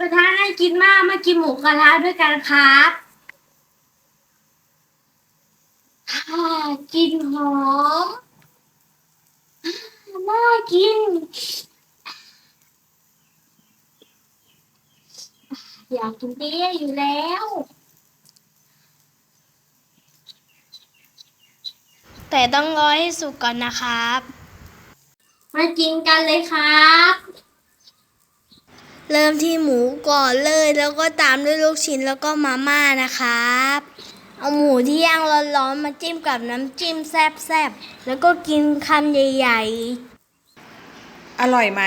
กระทะน่ากินมากมากินหมูกระทะด้วยกันครับอ่ากลินหอมอ่าน่ากิน อยากกินเตี้ยอยู่แล้ว แต่ต้องรอให้สุกก่อนนะครับ มากินกันเลยครับ เริ่มที่หมูก่อนเลยแล้วก็ตามด้วยลูกชิ้นแล้วก็มาม่านะครับ เอาหมูที่ย่างร้อนๆมาจิ้มกับน้ำจิ้มแซ่บๆแล้วก็กินคำใหญ่อร่อยไหม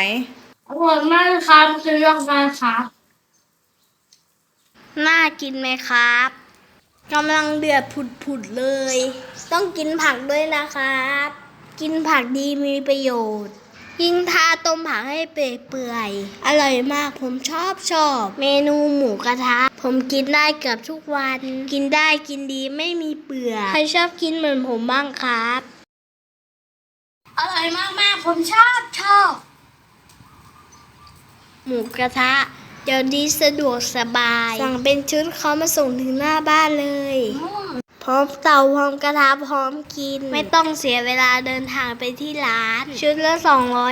อร่อยมากเลยครับจะยกมาครับๆน่ากินไหมครับกำลังเดือดผุดๆเลย ต้องกินผักด้วยนะครับ กินผักดีมีประโยชน์ ยิ่งทาต้มผักให้เปื่อยๆอร่อยมากผมชอบชอบ เมนูหมูกระทะ ผมกินได้เกือบทุกวัน กินได้กินดีไม่มีเปื่อยใครชอบกินเหมือนผมบ้างครับ อร่อยมากๆ ผมชอบชอบ หมูกระทะเดี๋ยวนี้สะดวกสบาย สั่งเป็นชุดเขามาส่งถึงหน้าบ้านเลย ร้อมเตาพร้อมกระทะพร้อมกิน ไม่ต้องเสียเวลาเดินทางไปที่ร้าน ชุดละ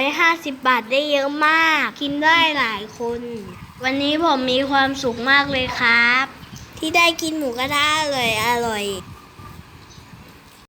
250 บาทได้เยอะมาก กินได้หลายคน วันนี้ผมมีความสุขมากเลยครับ ที่ได้กินหมูกระทะอร่อยอร่อย